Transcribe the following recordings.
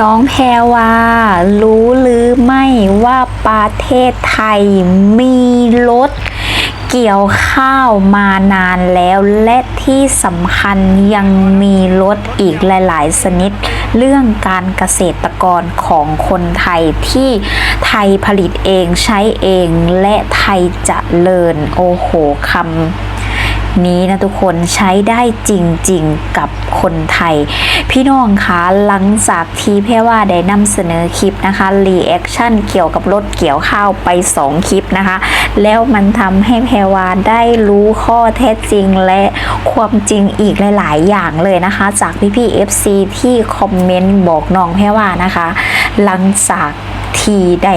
น้องแพรวารู้หรือไม่ว่าประเทศไทยมีรถเกี่ยวข้าวมานานแล้วและที่สำคัญยังมีรถอีกหลายๆ ชนิด เรื่องการเกษตรกรของคนไทยที่ไทยผลิตเองใช้เองและไทยเจะเลิญ โอ้โหคำ นี้นะทุกคนใช้ได้จริงๆกับคนไทย พี่น้องคะหลังจากที่แพ่ว่าได้นำเสนอคลิปนะคะรีแอคชั่นเกี่ยวกับรถเกี่ยวข้าวไป 2 คลิปนะคะ แล้วมันทำให้แพรวาได้รู้ข้อเท็จจริงและความจริงอีกหลาย ๆ อย่างเลยนะคะ จากพี่ๆ FC ที่คอมเมนต์บอกน้องแพรวานะคะ หลังจากที่ได้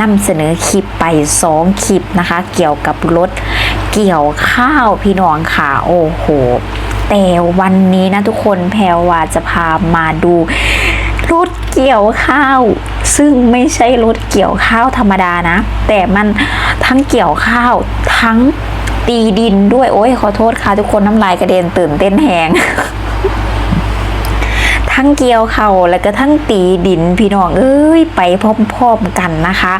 นำเสนอคลิปไปสองคลิปนะคะ เกี่ยวกับรถ เกี่ยวข้าวพี่น้องค่ะโอ้โห แต่วันนี้นะทุกคนแพรวาจะพามาดูรถเกี่ยวข้าว ซึ่งไม่ใช่รถเกี่ยวข้าวธรรมดานะ แต่มันทั้งเกี่ยวข้าวทั้งตีดินด้วยโอ้ยขอโทษค่ะทุกคนน้ำลายกระเด็นตื่นเต้นแหงทั้งเกี่ยวเข่าแล้วก็ทั้งตีดินพี่น้องเอ้ยไปพร้อมๆกันนะคะ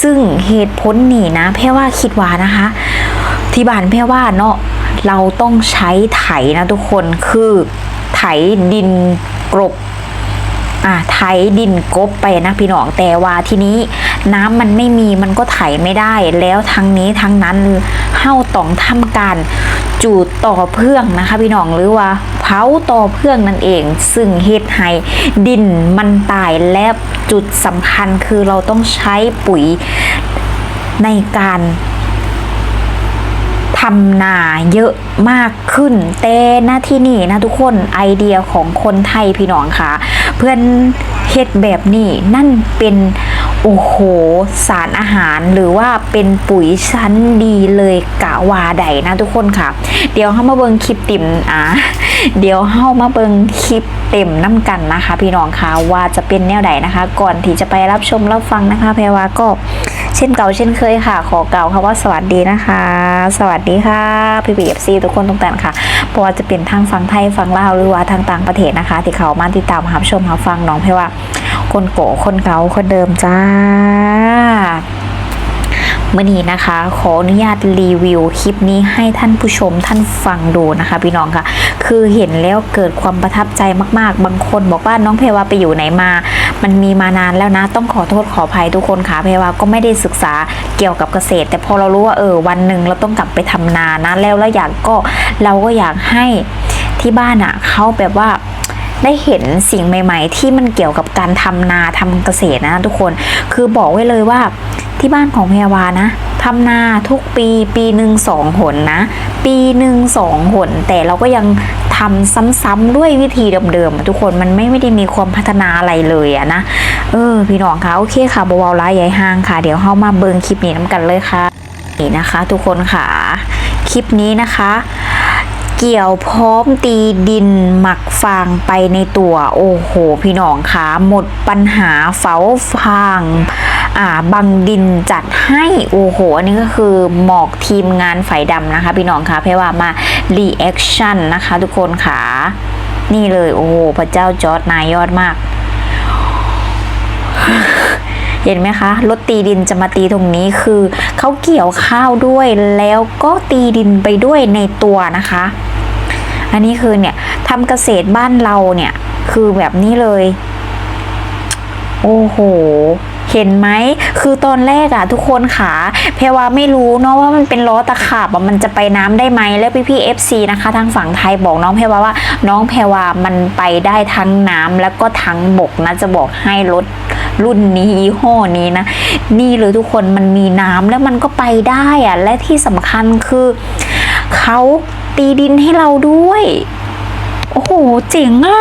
ซึ่งเหตุผลนี่นะแพ่ว่าคิดว่านะคะ ที่บ้านแพ่ว่าเนาะเราต้องใช้ไถนะทุกคนคือไถดินกรบอะไถดินกบไปนะพี่น้องแต่ว่าทีนี้น้ำมันไม่มีมันก็ไถไม่ได้ แล้วทั้งนี้ทั้งนั้นเฮ้าต้องทำการจูดต่อเพื่องนะคะ พี่น้องหรือว่าเผาต่อเพื่องนั่นเอง ซึ่งเฮ็ดให้ดินมันตายและจุดสำคัญคือเราต้องใช้ปุ๋ยในการ ทำนาเยอะมากขึ้นแต่น้าที่นี่นะทุกคนไอเดียของคนไทยพี่น้องค่ะ เพื่อนเฮ็ดแบบนี้นั่นเป็นโอ้โห สารอาหารหรือว่าเป็นปุ๋ยชั้นดีเลยกะวาใดนะทุกคนค่ะ เดี๋ยวเข้ามาเบิงคลิปติ่มอะเดี๋ยวเข้ามาเบิงคลิปเต็มน้ำกันนะคะ พี่น้องค่ะว่าจะเป็นแนวใดนะคะ ก่อนที่จะไปรับชมรับฟังนะคะแพรวาก็ เช่นเก่าเช่นเคยค่ะ ขอเก่าค่ะว่าสวัสดีนะคะ สวัสดีค่ะพี่พีเอฟซีทุกคนทุกท่านค่ะเพราะว่าจะเป็นทางฝั่งไทยฝั่งลาวหรือว่าทางต่างประเทศนะคะ ที่เขามาติดตามรับชมรับฟังน้องเพราะว่าคนโกคนเก่าคนเดิมจ้า มื่อนี้นะคะ ขออนุญาตรีวิวคลิปนี้ให้ท่านผู้ชมท่านฟังดูนะคะ พี่น้องค่ะ คือเห็นแล้วเกิดความประทับใจมากๆ บางคนบอกว่าน้องเพรวาไปอยู่ไหนมา มันมีมานานแล้วนะ ต้องขอโทษขออภัยทุกคนค่ะเพรวาก็ไม่ได้ศึกษาเกี่ยวกับเกษตร แต่พอเรารู้ว่าเออวันหนึ่งเราต้องกลับไปทำนานะแล้วแล้วอยากก็เราก็อยากให้ที่บ้านอะเขาแบบว่าได้เห็นสิ่งใหม่ ๆ ที่มันเกี่ยวกับการทำนาทำเกษตรนะทุกคน คือบอกไว้เลยว่า ที่บ้านของแพรวานะทำนาทุกปีปีหนึ่งสองหนนะ ปีหนึ่งสองหน แต่เราก็ยังทำซ้ำๆด้วยวิธีเดิมๆอะทุกคนมันไม่ไม่ได้มีความพัฒนาอะไรเลยอะนะเออ พี่น้องคะโอเคค่ะเบาๆร้ายใหญ่ห้างค่ะ เดี๋ยวเข้ามาเบิงคลิปนี้น้ำกันเลยค่ะนี่นะคะ ทุกคนค่ะ คลิปนี้นะคะ เกี่ยวพร้อมตีดินหมักฟางไปในตัวโอ้โห พี่น้องคะหมดปัญหาเฝาฟางอ่าบังดินจัดให้โอ้โหอันนี้ก็คือหมอกทีมงานไฟดำนะคะ พี่น้องคะเพราะว่ามารีแอคชั่นนะคะทุกคนค่ะนี่เลยโอ้โหพระเจ้าจอร์ดนายยอดมาก เห็นไหมคะรถตีดินจะมาตีตรงนี้คือเขาเกี่ยวข้าวด้วยแล้วก็ตีดินไปด้วยในตัวนะคะ อันนี้คือเนี่ยทำเกษตรบ้านเราเนี่ยคือแบบนี้เลย โอ้โหเห็นไหม คือตอนแรกอะทุกคนขาแพรว่าไม่รู้เนาะว่ามันเป็นล้อตะขาบมันจะไปน้ำได้ไหมแล้วพี่พี่เอฟซีนะคะ ทางฝั่งไทยบอกน้องแพรว่าว่า น้องแพรว่ามันไปได้ทั้งน้ำแล้วก็ทั้งบกนะจะบอกให้รถ รุ่นนี้ยี่ห้อนี้นะ นี่เลยทุกคนมันมีน้ำแล้วมันก็ไปได้อะและที่สำคัญคือเขาตีดินให้เราด้วย โอ้โห เจ๋งอะ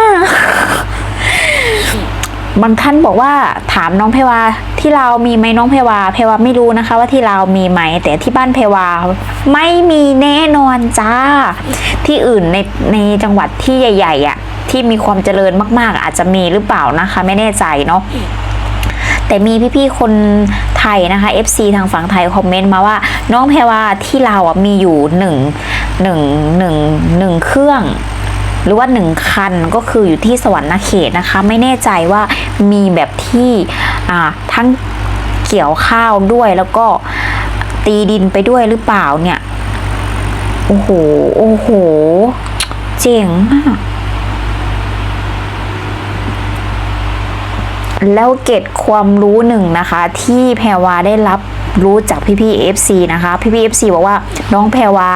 บางท่านบอกว่าถามน้องเพวาที่เรามีไหมน้องเพวาเพวาไม่รู้นะคะ ว่าที่เรามีไหม แต่ที่บ้านเพวาไม่มีแน่นอนจ้า ที่อื่นในในจังหวัดที่ใหญ่ ๆอะที่มีความเจริญมากๆ อาจจะมีหรือเปล่านะคะ ไม่แน่ใจเนาะ แต่มีพี่ๆคนไทยนะคะ FC ทางฝั่งไทยคอมเมนต์มาว่า น้องแพรว่าที่เราอะมีอยู่หนึ่งหนึ่งหนึ่งหนึ่งเครื่องหรือว่าหนึ่งคันก็คืออยู่ที่สวรรค์เขตนะคะ ไม่แน่ใจว่ามีแบบที่อ่าทั้งเกี่ยวข้าวด้วยแล้วก็ตีดินไปด้วยหรือเปล่าเนี่ย โอ้โห โอ้โห เจ๋งมาก แล้วเกร็ดความรู้หนึ่งนะคะ ที่แพรวาได้รับรู้จากพี่พี่เอฟซีนะคะพี่พี่เอฟซีบอกว่าน้องแพรวา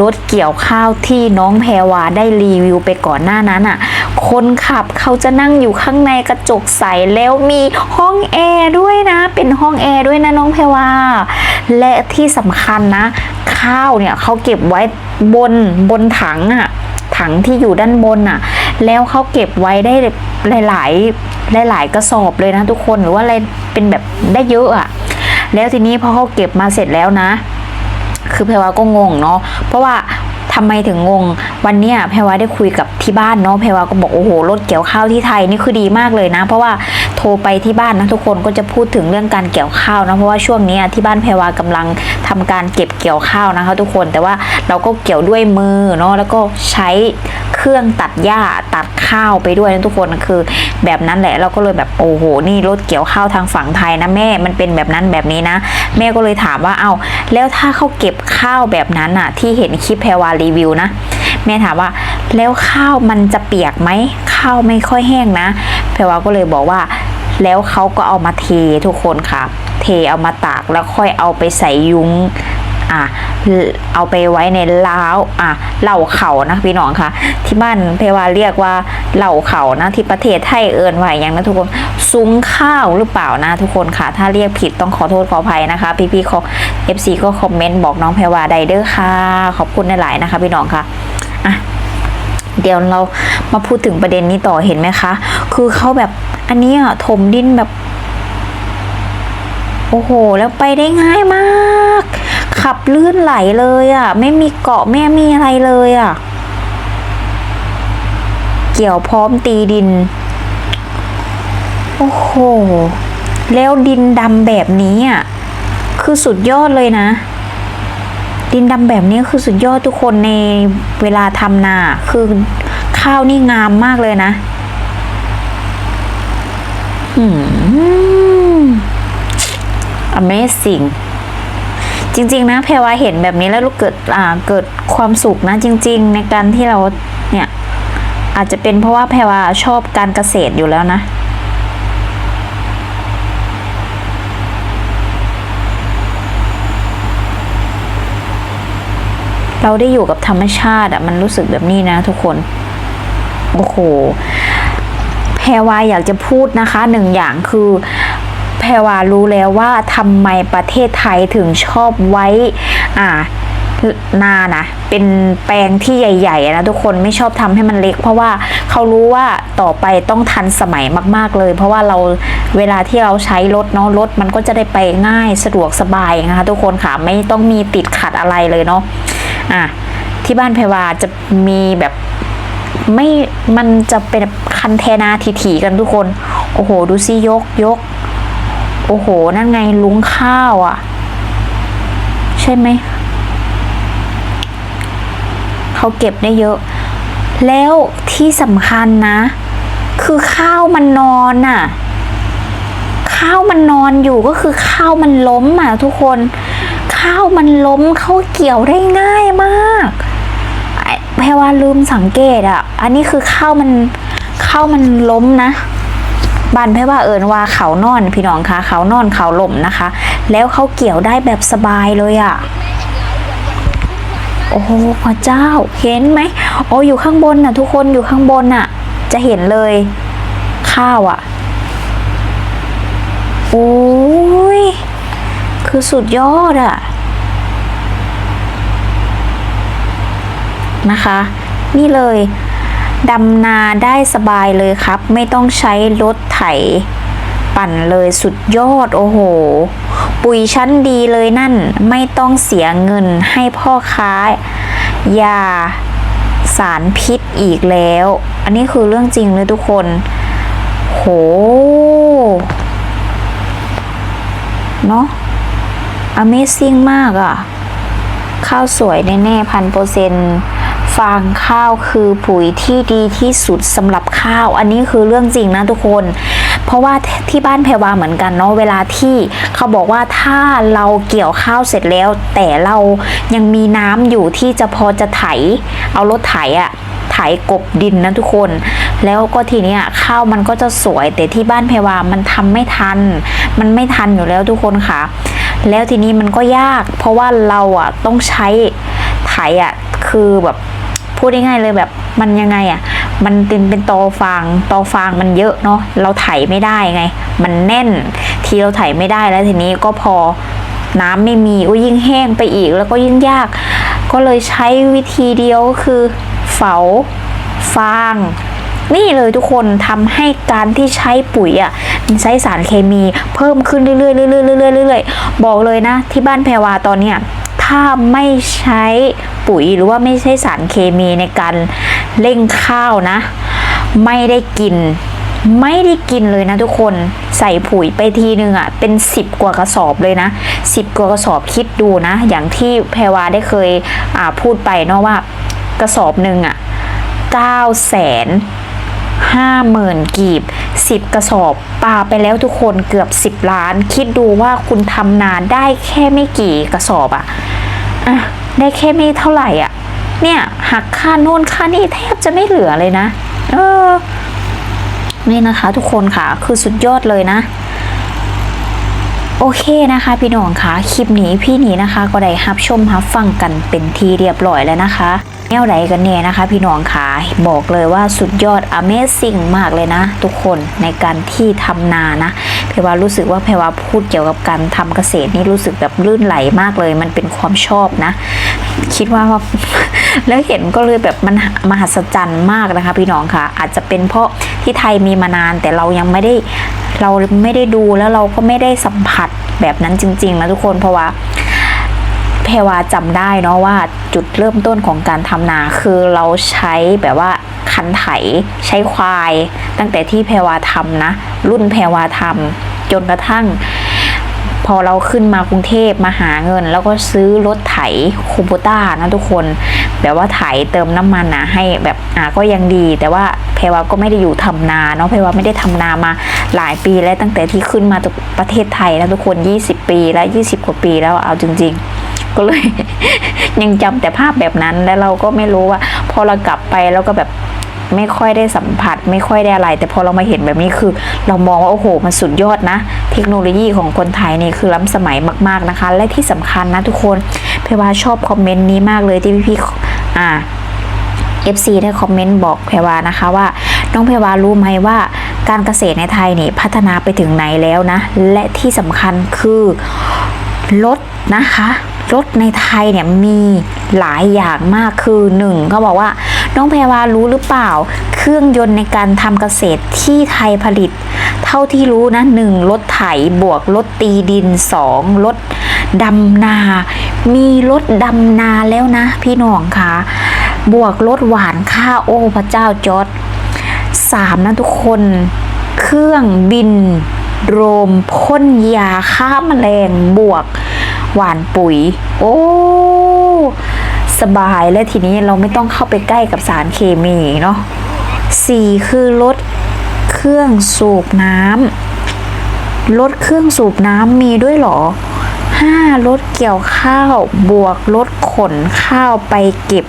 รถเกี่ยวข้าวที่น้องแพรวาได้รีวิวไปก่อนหน้านั้นอะ คนขับเขาจะนั่งอยู่ข้างในกระจกใสแล้วมีห้องแอร์ด้วยนะ เป็นห้องแอร์ด้วยนะน้องแพรวาและที่สำคัญนะ ข้าวเนี่ยเขาเก็บไว้บนบนถังอะถังที่อยู่ด้านบนน่ะ แล้วเขาเก็บไว้ได้หลาย ๆหลายๆกระสอบเลยนะทุกคนหรือว่าอะไรเป็นแบบได้เยอะอะแล้วทีนี้พอเขาเก็บมาเสร็จแล้วนะ คือแพรวาก็งงเนาะเพราะว่าทำไมถึงงง วันเนี้ยแพรวาได้คุยกับที่บ้านเนาะแพรวาก็บอกโอ้โหรถเกี่ยวข้าวที่ไทยนี่คือดีมากเลยนะ เพราะว่าโทรไปที่บ้านนะทุกคนก็จะพูดถึงเรื่องการเกี่ยวข้าวนะเพราะว่าช่วงนี้ที่บ้านแพรวากำลังทำการเก็บเกี่ยวข้าวนะคะ ทุกคนแต่ว่าเราก็เกี่ยวด้วยมือเนาะแล้วก็ใช้ เครื่องตัดหญ้าตัดข้าวไปด้วยนะทุกคนคือ แบบนั้นแหละเราก็เลยแบบโอ้โหนี่รถเกี่ยวข้าวทางฝั่งไทยนะแม่มันเป็นแบบนั้นแบบนี้นะ แม่ก็เลยถามว่าเอาแล้วถ้าเขาเก็บข้าวแบบนั้นอะที่เห็นคลิปแพรวารีวิวนะแม่ถามว่าแล้วข้าวมันจะเปียกไหมข้าวไม่ค่อยแห้งนะแพรวาก็เลยบอกว่า แล้วเขาก็เอามาเททุกคนค่ะ เทเอามาตากแล้วค่อยเอาไปใส่ยุ้ง อะเอาไปไว้ในล้าวอะเหล่าเขานะพี่น้องค่ะที่บ้านเพรวาเรียกว่าเหล่าเขานะที่ประเทศไทยเอินว่าอย่างนะทุกคนซุ้งข้าวหรือเปล่านะทุกคนค่ะ ถ้าเรียกผิดต้องขอโทษขออภัยนะคะ พี่ๆเขา FC ก็คอมเมนต์บอกน้องเพรวาไดเดอร์ค่ะ ขอบคุณหลายๆนะคะ พี่น้องค่ะอะเดี๋ยวเรามาพูดถึงประเด็นนี้ต่อเห็นไหมคะ คือเขาแบบอันนี้อะถมดินแบบ โอ้โห แล้วไปได้ง่ายมาก ขับลื่นไหลเลยอะ ไม่มีเกาะไม่มีอะไรเลยอะ เกี่ยวพร้อมตีดิน โอ้โห แล้วดินดำแบบนี้อะ คือสุดยอดเลยนะ ดินดำแบบนี้คือสุดยอดทุกคนในเวลาทำนา คือข้าวนี่งามมากเลยนะอืม Amazing จริง ๆ นะแพรวาเห็นแบบนี้แล้วลูกเกิดอ่าเกิดความสุขนะจริง ๆ ในการที่เราเนี่ยอาจจะเป็นเพราะว่าแพรวาชอบการเกษตรอยู่แล้วนะเราได้อยู่กับธรรมชาติอะมันรู้สึกแบบนี้นะทุกคน โอ้โหแพรวาอยากจะพูดนะคะหนึ่งอย่างคือ แพรวารู้แล้วว่าทำไมประเทศไทยถึงชอบไว้อ่านานะเป็นแปลงที่ใหญ่ๆนะทุกคนไม่ชอบทำให้มันเล็ก เพราะว่าเขารู้ว่าต่อไปต้องทันสมัยมาก ๆเลย เพราะว่าเราเวลาที่เราใช้รถเนาะรถมันก็จะได้ไปง่ายสะดวกสบายนะคะทุกคนค่ะไม่ต้องมีติดขัดอะไรเลยเนาะอะที่บ้านแพรวาจะมีแบบไม่มันจะเป็นคันเทนาถี่ๆกันทุกคน โอ้โห ดูซิยกยก โอ้โห นั่นไงลุงข้าวอะ่ะ ใช่ไหม เขาเก็บได้เยอะ แล้วที่สำคัญนะ คือข้าวมันนอนน่ะ ข้าวมันนอนอยู่ก็คือข้าวมันล้มอะทุกคน ข้าวมันล้มเข้าเกี่ยวได้ง่ายมากแพรว่าลืมสังเกตอะ อันนี้คือข้าวมันข้าวมันล้มนะ บ้านแพ่ว่าเอิญว่าเขานอนพี่น้องคะเขานอนเขาหล่มนะคะ แล้วเขาเกี่ยวได้แบบสบายเลยอะ่ะโอ้โหพระเจ้าเห็นไหมโอ้อยู่ข้างบนน่ะ ทุกคนอยู่ข้างบนน่ะ จะเห็นเลยข้าวอะ่ะโอ้ยคือสุดยอดอะ่ะนะคะ นี่เลย ดำนาได้สบายเลยครับ ไม่ต้องใช้รถไถ ปั่นเลยสุดยอดโอ้โห ปุ๋ยชั้นดีเลยนั่น ไม่ต้องเสียเงินให้พ่อค้ายาสารพิษอีกแล้ว อันนี้คือเรื่องจริงเลยทุกคน โห เนาะ Amazing มากอะ่ะ ข้าวสวยแน่ๆพันเปอร์เซ็นต์ ฟางข้าวคือปุ๋ยที่ดีที่สุดสำหรับข้าว อันนี้คือเรื่องจริงนะทุกคน เพราะว่าที่บ้านแพรวาเหมือนกันเนาะเวลาที่เขาบอกว่าถ้าเราเกี่ยวข้าวเสร็จแล้ว แต่เรายังมีน้ำอยู่ที่จะพอจะไถ เอารถไถอะไถกบดินนะทุกคน แล้วก็ทีเนี้ยข้าวมันก็จะสวย แต่ที่บ้านแพรวามันทำไม่ทัน มันไม่ทันอยู่แล้วทุกคนค่ะ แล้วทีนี้มันก็ยาก เพราะว่าเราอะต้องใช้ไถอะคือแบบ พูดง่ายๆเลยแบบมันยังไงอะ มันเป็นเป็นตอฟางตอฟางมันเยอะเนาะเราไถไม่ได้ไง มันแน่น ทีเราไถไม่ได้แล้วทีนี้ก็พอน้ำไม่มีก็ยิ่งแห้งไปอีกแล้วก็ยิ่งยาก ก็เลยใช้วิธีเดียวก็คือเฝาฟางนี่เลยทุกคนทำให้การที่ใช้ปุ๋ยอะใช้สารเคมีเพิ่มขึ้นเรื่อยๆเรื่อยๆเรื่อยๆเรื่อยๆบอกเลยนะ ที่บ้านแพรวาตอนเนี้ย ถ้าไม่ใช้ปุ๋ยหรือว่าไม่ใช้สารเคมีในการเร่งข้าวนะ ไม่ได้กิน ไม่ได้กินเลยนะทุกคนใส่ปุ๋ยไปทีนึงอะ่ะเป็นสิบกว่ากระสอบเลยนะสิบกว่ากระสอบคิดดูนะ อย่างที่แพรวาได้เคยพูดไปเนาะว่ากระสอบหนึ่งอะ่ะเก้าแสนห้าหมื่นกีบสิบกระสอบปาไปแล้วทุกคนเกือบสิบล้าน คิดดูว่าคุณทำนาได้แค่ไม่กี่กระสอบอะ อะได้แค่ไม่เท่าไหร่อะ เนี่ยหักค่าโน่นค่านี่แทบจะไม่เหลือเลยนะ เออ นี่นะคะทุกคนค่ะ คือสุดยอดเลยนะโอเคนะคะพี่น้องคะคลิปนี้พี่นี้นะคะ ก็ได้รับชมรับฟังกันเป็นทีเรียบร้อยแล้วนะคะ นวไหนกันเนี่ยนะคะ พี่น้องคะบอกเลยว่าสุดยอด Amazing มากเลยนะ ทุกคนในการที่ทำนานะเพรว่ารู้สึกว่าเพรว่าพูดเกี่ยวกับการทำเกษตรนี่รู้สึกแบบลื่นไหลมากเลย มันเป็นความชอบนะ คิดว่าแล้วเห็นก็เลยแบบมันมหัศจรรย์มากนะคะ พี่น้องค่ะ อาจจะเป็นเพราะที่ไทยมีมานานแต่เรายังไม่ได้เราไม่ได้ดูแล้วเราก็ไม่ได้สัมผัสแบบนั้นจริงๆนะทุกคนเพราะว่า แพรวาจำได้เนาะว่าจุดเริ่มต้นของการทำนาคือเราใช้แบบว่าคันไถใช้ควาย ตั้งแต่ที่แพรวาทำนะ รุ่นแพรวาทำจนกระทั่ง พอเราขึ้นมากรุงเทพมาหาเงิน แล้วก็ซื้อรถไถคูโบต้านะทุกคนแบบว่าไถเติมน้ำมันนะให้แบบอ่าก็ยังดี แต่ว่าแพรวาก็ไม่ได้อยู่ทำนาเนาะแพรวาไม่ได้ทำนามาหลายปีแล้วตั้งแต่ที่ขึ้นมาจากประเทศไทยนะทุกคน 20 ปีแล้ว 20 กว่าปีแล้วเอาจริง ๆ ก็เลย ยังจำแต่ภาพแบบนั้นแล้วเราก็ไม่รู้ว่า พอเรากลับไปแล้วก็แบบไม่ค่อยได้สัมผัส ไม่ค่อยได้อะไร แต่พอเรามาเห็นแบบนี้คือ เรามองว่าโอ้โห มันสุดยอดนะ เทคโนโลยีของคนไทยนี่คือล้ำสมัยมาก ๆนะคะ และที่สำคัญนะทุกคนเพว่าชอบคอมเมนต์นี้มากเลยที่พี่ๆอ่า FC ได้คอมเมนต์บอกแพวานะคะว่าน้องแพวารู้ไหมว่าการเกษตรในไทยนี่พัฒนาไปถึงไหนแล้วนะ และที่สำคัญคือรถนะคะ รถในไทยเนี่ยมีหลายอย่างมากคือหนึ่งเขาบอกว่า น้องแพรวารู้หรือเปล่า เครื่องยนต์ในการทำเกษตรที่ไทยผลิต เท่าที่รู้นะหนึ่งรถไถบวกรถตีดินสองรถดำนา มีรถดำนาแล้วนะ พี่น้องคะบวกรถหวานข้าวโอ้พระเจ้าจอดสามนะทุกคน เครื่องบินโรมพ่นยาฆ่าแมลงบวก หวานปุ๋ย โอ้ สบายและทีนี้เราไม่ต้องเข้าไปใกล้กับสารเคมีเนาะสี่คือรถเครื่องสูบน้ำรถเครื่องสูบน้ำมีด้วยเหรอห้ารถเกี่ยวข้าว บวกรถขนข้าวไปเก็บ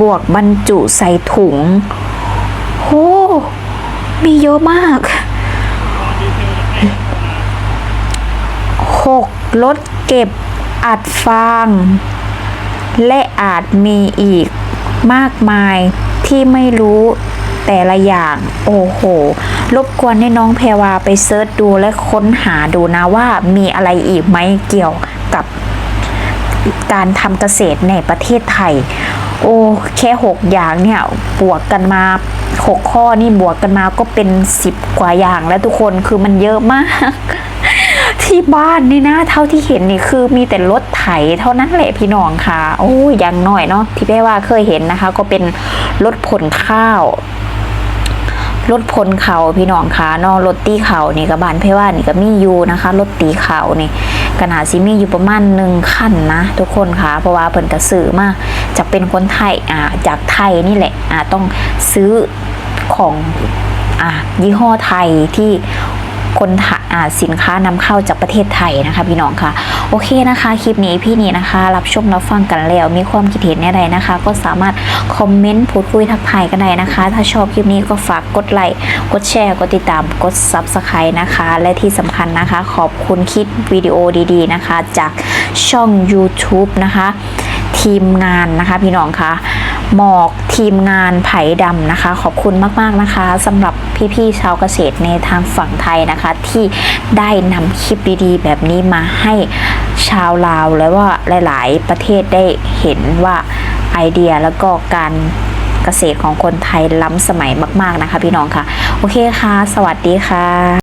บวกบรรจุใส่ถุงโหมีเยอะมากหก รถเก็บอัดฟาง และอาจมีอีกมากมายที่ไม่รู้แต่ละอย่างโอ้โห รบกวนให้น้องแพรวาไปเซิร์ชดูและค้นหาดูนะว่ามีอะไรอีกไหมเกี่ยวกับการทำเกษตรในประเทศไทย โอ้แค่หกอย่างเนี่ยบวกกันมาหกข้อนี่บวกกันมาก็เป็นสิบกว่าอย่างแล้วทุกคนคือมันเยอะมาก ที่บ้านนี่นะเท่าที่เห็นนี่คือมีแต่รถไถเท่านั้นแหละพี่น้องค่ะ โอ้ยย่างหน่อยเนาะที่แม่ว่าเคยเห็นนะคะ ก็เป็นรถผลข้าวรถพลเขาพี่น้องคะนอกรถตีเขานี่กับบานเพว่านี่ก็มีอยู่นะคะรถตีเขานี่ขนาดซิมีอยู่ประมาณหนึ่งขั้นนะ ทุกคนคะเพราะว่าเพิ่นกระสือมาจะเป็นคนไทยอ่าจากไทยนี่แหละอ่าต้องซื้อของอ่ายี่ห้อไทยที่คนไทย สินค้านำเข้าจากประเทศไทยนะคะ พี่น้องค่ะ โอเคนะคะ คลิปนี้พี่นี่นะคะ รับชมรับฟังกันแล้ว มีความคิดเห็นอะไรนะคะ ก็สามารถคอมเมนต์พูดคุยทักทายกันได้นะคะ ถ้าชอบคลิปนี้ก็ฝากกดไลค์กดแชร์กดติดตามกด Subscribe นะคะ และที่สำคัญนะคะ ขอบคุณคลิปวิดีโอดีๆนะคะ จากช่อง YouTube นะคะ ทีมงานนะคะ พี่น้องคะ หมอกทีมงานไผ่ดำนะคะ ขอบคุณมาก ๆ นะคะสำหรับพี่ๆชาวเกษตรในทางฝั่งไทยนะคะ ที่ได้นำคลิปดีๆ แบบนี้มาให้ชาวลาวและว่าหลาย ๆ ประเทศได้เห็นว่าไอเดียแล้วก็การเกษตรของคนไทยล้ำสมัยมาก ๆ นะคะ พี่น้องค่ะ โอเคค่ะ สวัสดีค่ะ